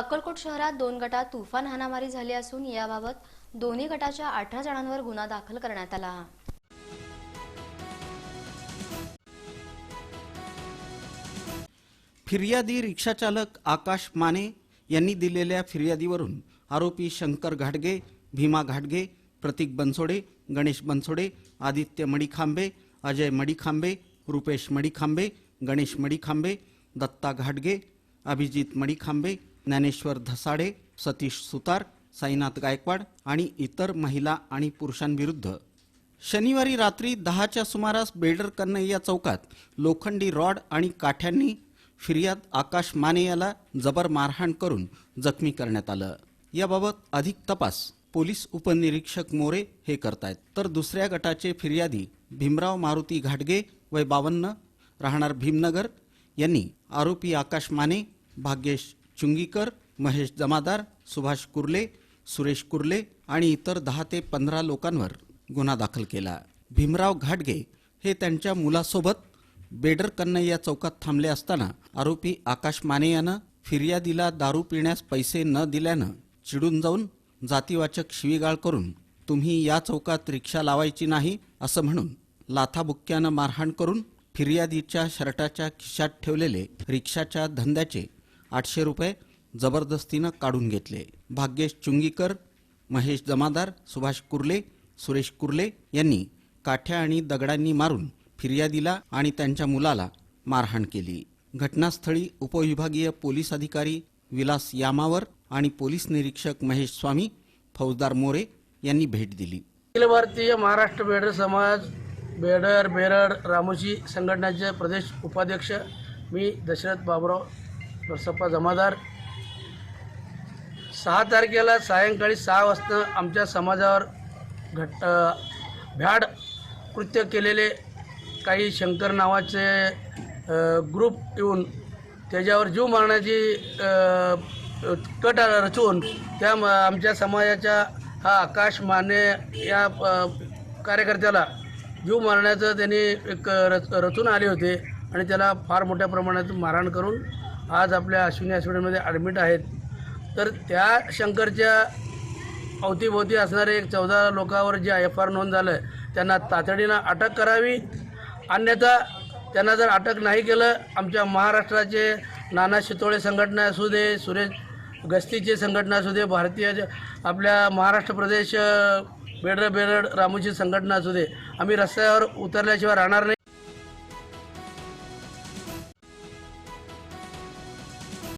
अक्कलकोट शहरात दोन गटात तुफान हाणामारी झाली असून याबाबत दोन्ही गटाच्या अठरा जणांवर गुन्हा दाखल करण्यात आला. फिर्यादी रिक्षाचालक आकाश माने यांनी दिलेल्या फिर्यादीवरून आरोपी शंकर घाटगे भीमा घाटगे प्रतीक बनसोडे गणेश बनसोडे आदित्य मडीखांबे अजय मडीखांबे रुपेश मडीखांबे गणेश मडीखांबे दत्ता घाटगे अभिजित मडीखांबे ज्ञानेश्वर धसाडे सतीश सुतार साईनाथ गायकवाड आणि इतर महिला आणि पुरुषांविरुद्ध. शनिवारी रात्री दहाच्या सुमारास बेडर कन्हैया चौकात लोखंडी रॉड आणि काठ्यांनी फिर्याद आकाश माने याला जबर मारहाण करून जखमी करण्यात आलं. याबाबत अधिक तपास पोलीस उपनिरीक्षक मोरे हे करतायत. तर दुसऱ्या गटाचे फिर्यादी भीमराव मारुती घाटगे वय बावन्न राहणार भीमनगर यांनी आरोपी आकाश माने भाग्येश चुंगीकर महेश जमादार सुभाष कुर्ले सुरेश कुर्ले आणि इतर दहा ते पंधरा लोकांवर गुन्हा दाखल केला. भीमराव घाटगे हे त्यांच्या मुलासोबत बेडर कन्नैया चौकात थांबले असताना आरोपी आकाश माने यानं फिर्यादीला दारू पिण्यास पैसे न दिल्यानं चिडून जाऊन जातीवाचक शिवीगाळ करून तुम्ही या चौकात रिक्षा लावायची नाही असं म्हणून लाथाबुक्क्यानं मारहाण करून फिर्यादीच्या शर्टाच्या खिशात ठेवलेले रिक्षाच्या धंद्याचे आठशे रुपये जबरदस्तीनं काढून घेतले. भाग्येश चुंगीकर महेश जमादार सुभाष कुर्ले सुरेश कुर्ले यांनी काठ्या आणि दगडांनी मारून फिर्यादीला आणि त्यांच्या मुलाला मारहाण केली. घटनास्थळी उपविभागीय पोलीस अधिकारी विलास यामावर आणि पोलीस निरीक्षक महेश स्वामी फौजदार मोरे यांनी भेट दिली. अखिल भारतीय महाराष्ट्र बेडर समाज बेडर बेरड रामोशी संघटनेचे प्रदेश उपाध्यक्ष मी दशरथ बाबराव बरसप्पा जमादार. सहा तारखेला सायंकाळी सहा वाजता आमच्या समाजावर घट भ्याड कृत्य केलेले काही शंकर नावाचे ग्रुप येऊन त्याच्यावर जीव मारण्याची कट रचून त्या आमच्या समाजाच्या हा आकाश माने या कार्यकर्त्याला जीव मारण्याचं त्यांनी एक रच रचून आले होते. आणि त्याला फार मोठ्या प्रमाणात मारहाण करून आज आपल्या अश्विनी हॉस्पिटलमध्ये ॲडमिट आहेत. तर त्या शंकरच्या अवतीभोवती असणारे एक चौदा लोकांवर जे एफ आर नोंद झालं त्यांना तातडीनं अटक करावी. अन्यथा त्यांना जर अटक नाही केलं आमच्या महाराष्ट्राचे नाना शितोळे संघटना असू दे सुरेश गस्तीचे संघटना असू दे भारतीय आपल्या महाराष्ट्र प्रदेश बेडर बेडर बेरड संघटना असू दे आम्ही रस्त्यावर उतरल्याशिवाय राहणार नाही.